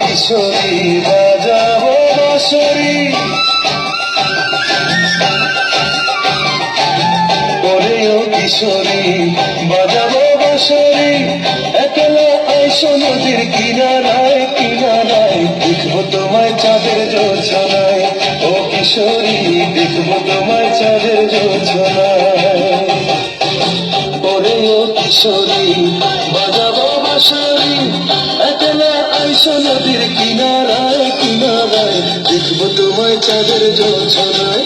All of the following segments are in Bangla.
কিশোরী বাজাবো বাঁশরি। ওরেও কিশোরী কিশোরী দেখব তোমায় চাঁদের জোছনায়। ওরে ও কিশোরী, বাজাবো বাঁশরি, একলা আইসো নদীর কিনারায় কিনারায়। দেখব তোমায় চাঁদের জোছনায়।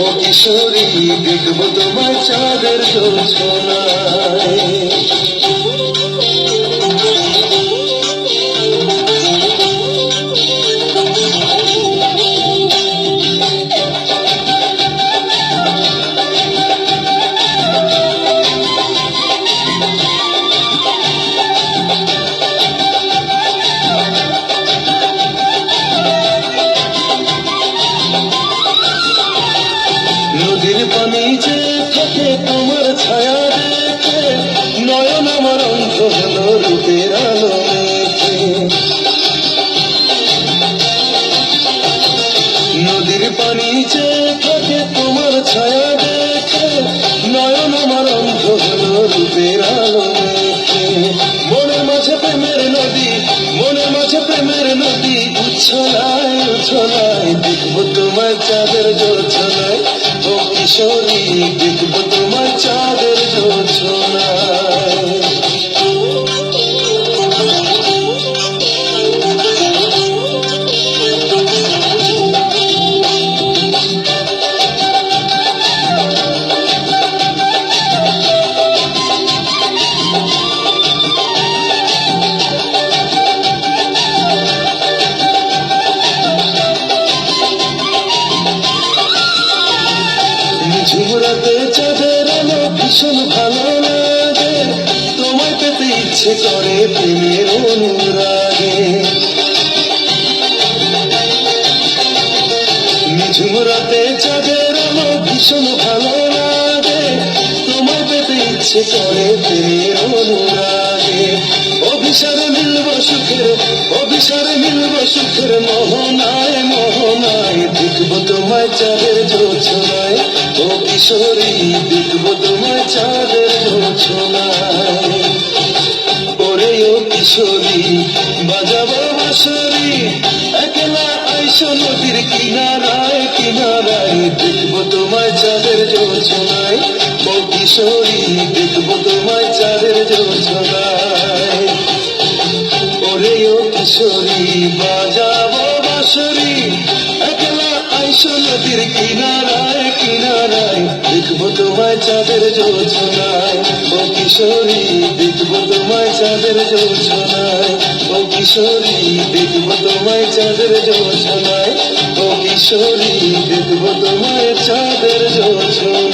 ও কিশোরী, দেখব তোমায় চাঁদের জোছনায়। পানি যে থাকে তোমার ছায়া দেখে। নয়ন আমার অন্ধ হলো রূপের আলো নদীর পানি যে থাকে তোমার ছায়া দেখে। নয়ন আমার অন্ধ হলো রূপের আলো মনের মাঝে প্রেমের নদী, মনের মাঝে প্রেমের নদী, উচ্ছলায় উচ্ছলায় তোমার চাঁদের জোছনায় ও কিশোরী দেখব তোমার চাঁদের ইচ্ছে করে প্রেমের অনুরাগে। ঝুমরাতে চাঁদের আলো ভীষণ ভালো লাগে। তোমায় পেতে ইচ্ছে করে প্রেমের অনুরাগে। অভিসারে মিলব সুখের, অভিসারে মিলব সুখের মোহনায় মোহনায়। দেখব তোমায় চাঁদের জোছনায়। ও কিশোরী, দেখব কিনারায় কিনারায় দেখব তোমায় চাঁদের জোছনায়। ও কিশোরী দেখব তোমায় চাঁদের জোছনায়। ওরে ও কিশোরী, বাজাবো বাঁশরি। একলা আইসো নদীর কিনারায় কিনারায় দেখব তোমায় চাঁদের জোছনায়। ও কিশোরী দেখব তোমায় চাঁদের জোছনায়। ও কিশোরী দেখব তোমায় চাঁদের জোছনায়। কিশোরী দেখব তোমার চাঁদের জোছনায়